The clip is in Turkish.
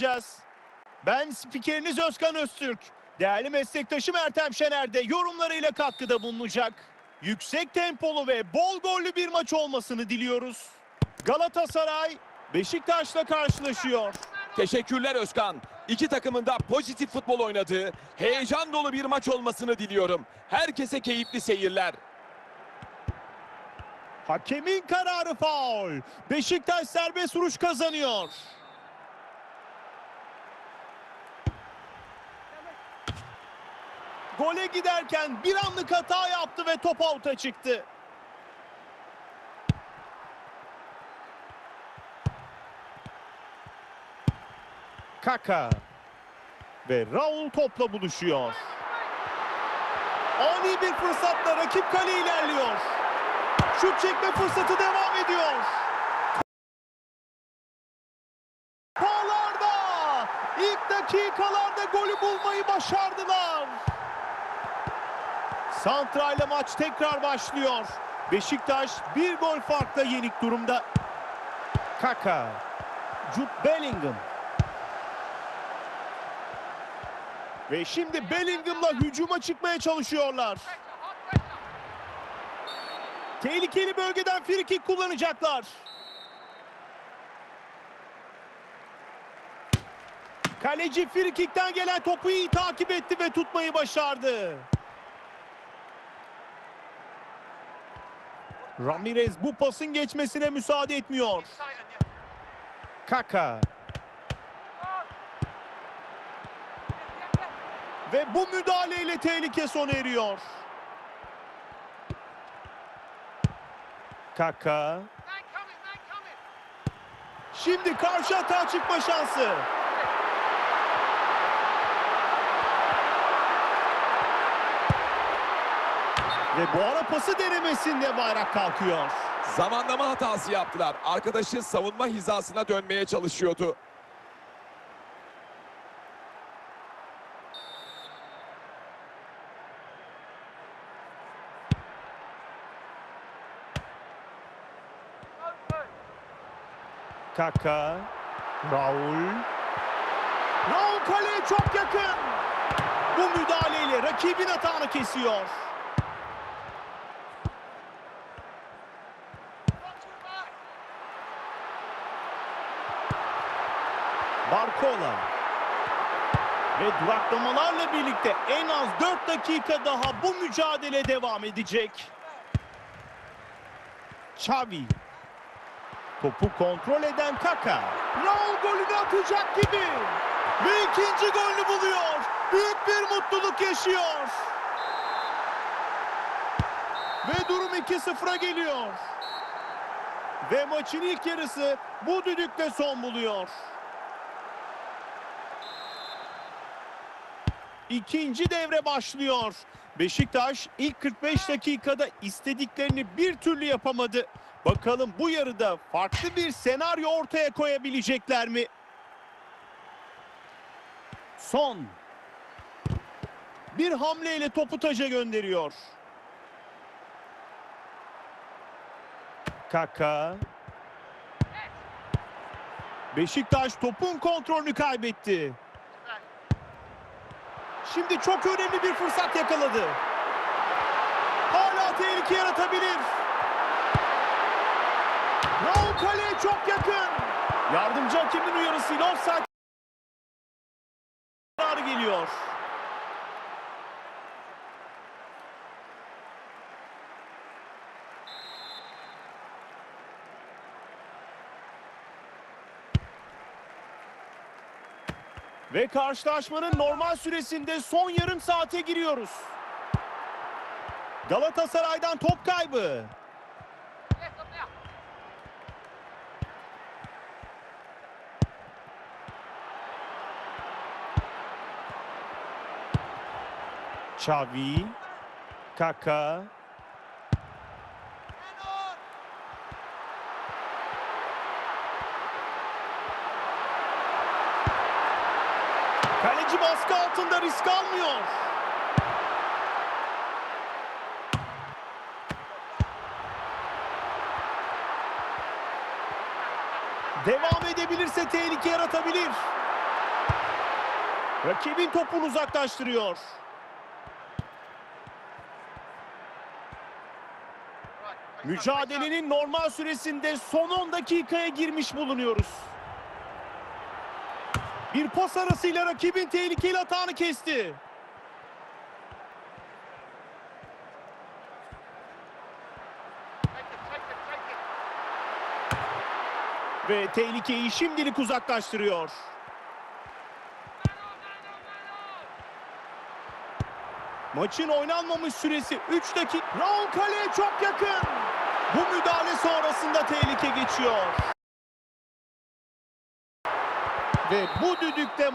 alacağız. Ben spikeriniz Özkan Öztürk. Değerli meslektaşım Ertem Şener de yorumlarıyla katkıda bulunacak. Yüksek tempolu ve bol gollü bir maç olmasını diliyoruz. Galatasaray Beşiktaş'la karşılaşıyor. Teşekkürler Özkan. İki takımın da pozitif futbol oynadığı, heyecan dolu bir maç olmasını diliyorum. Herkese keyifli seyirler. Hakemin kararı faul. Beşiktaş serbest vuruş kazanıyor. Gole giderken bir anlık hata yaptı ve top out'a çıktı. Kaka ve Raul topla buluşuyor. Ani bir fırsatla rakip kale ilerliyor. Şut çekme fırsatı devam ediyor. Bağlarda ilk dakikalarda golü bulmayı başardılar. Santra ile maç tekrar başlıyor. Beşiktaş bir gol farkla yenik durumda. Kaka, Jude Bellingham. Ve şimdi Bellingham'la hücuma çıkmaya çalışıyorlar. Tehlikeli bölgeden frikik kullanacaklar. Kaleci frikikten gelen topu iyi takip etti ve tutmayı başardı. Ramirez bu pasın geçmesine müsaade etmiyor. Kaka ve bu müdahaleyle tehlike sona eriyor. Kaka Şimdi karşı hata çıkma şansı. Ve bu ara pası denemesinde bayrak kalkıyor. Zamanlama hatası yaptılar. Arkadaşı savunma hizasına dönmeye çalışıyordu. Kaka, Raul. Raul kaleye çok yakın. Bu müdahaleyle rakibin hatanı kesiyor. Barcola. Ve duraklamalarla birlikte en az 4 dakika daha bu mücadele devam edecek. Xavi. Topu kontrol eden Kaka. Raul golünü atacak gibi. Ve ikinci golünü buluyor. Büyük bir mutluluk yaşıyor. Ve durum 2-0'a geliyor. Ve maçın ilk yarısı bu düdükle son buluyor. İkinci devre başlıyor. Beşiktaş ilk 45 dakikada istediklerini bir türlü yapamadı. Bakalım bu yarıda farklı bir senaryo ortaya koyabilecekler mi? Son. Bir hamleyle topu taca gönderiyor. Kaka. Beşiktaş topun kontrolünü kaybetti. Şimdi çok önemli bir fırsat yakaladı. Hala tehlike yaratabilir. Raul kaleye çok yakın. Yardımcı hakemin uyarısıyla offside geliyor. Ve karşılaşmanın normal süresinde son yarım saate giriyoruz. Galatasaray'dan top kaybı. Xavi, Kaka, Kaleci baskı altında risk almıyor. Devam edebilirse tehlike yaratabilir. Rakibin topunu uzaklaştırıyor. Mücadelenin normal süresinde son 10 dakikaya girmiş bulunuyoruz. Bir pas arasıyla rakibin tehlikeli atağını kesti. Ve tehlikeyi şimdilik uzaklaştırıyor. Maçın oynanmamış süresi 3 dakika. Raul kaleye çok yakın. Bu müdahale sonrasında tehlike geçiyor. Ve bu düdükte